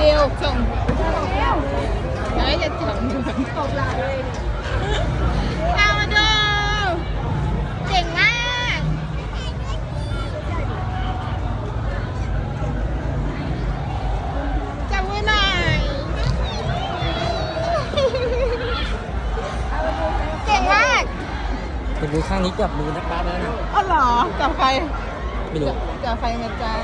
วิวส่งเดี๋ยวจะถึงตบลาเลยตามมาดูเจ๋งมาก จับมือหน่เจ๋งมากเป็นข้างนี้จับมือนักบ้านแล้วนะอ๋อเหรอจับใครไม่รู้จับใครนะจ๊ะ